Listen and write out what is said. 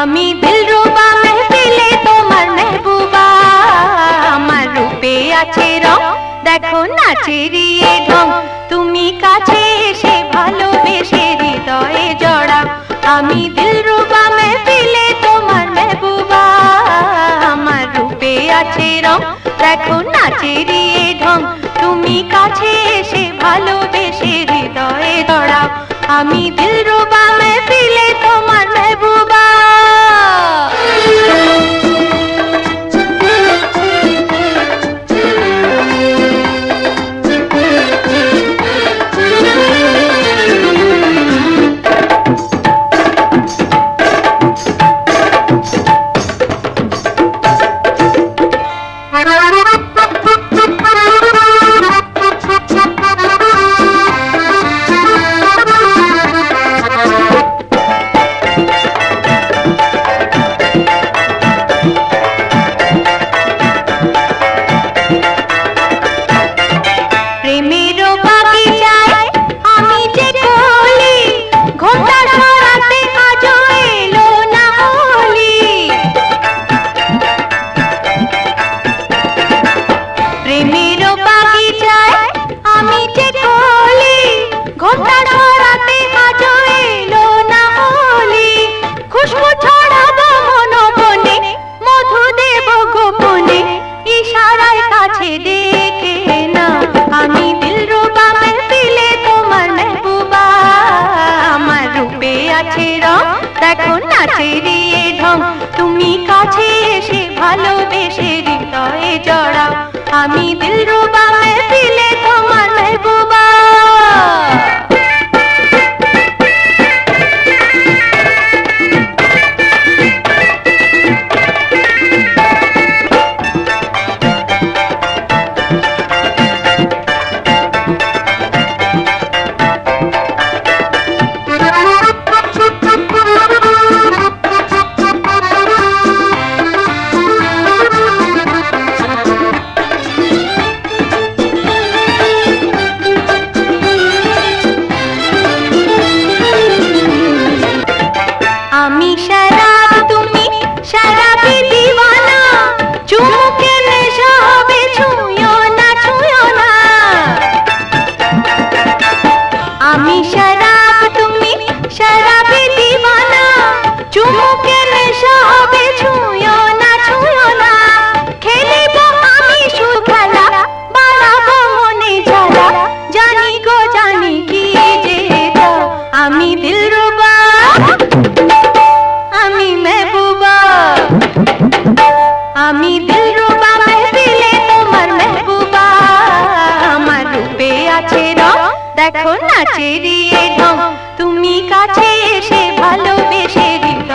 আমি দিলরুবা মেহফিলে তোমার মেহবুবা। আমার রূপে আছে রং, দেখো না ঢং। তুমি কাছে এসে ভালোবেসে হৃদয়ে জড়া। আমি দিলরুবা মেহফিলে তোমার মেহবুবা। আমার রূপে আছে রং, দেখো না চিরিয়ে ঢং। তুমি কাছে এসে ভালোবেসে হৃদয় দিয়ে ঢং। তুমি কাছে এসে ভালোবেসে হৃদয়ে জড়াও। আমি দিলরুবা মেহফিলে আছে না চেরিয়ে ঢং। তুমি কাছে এসে ভালোবেসে দিল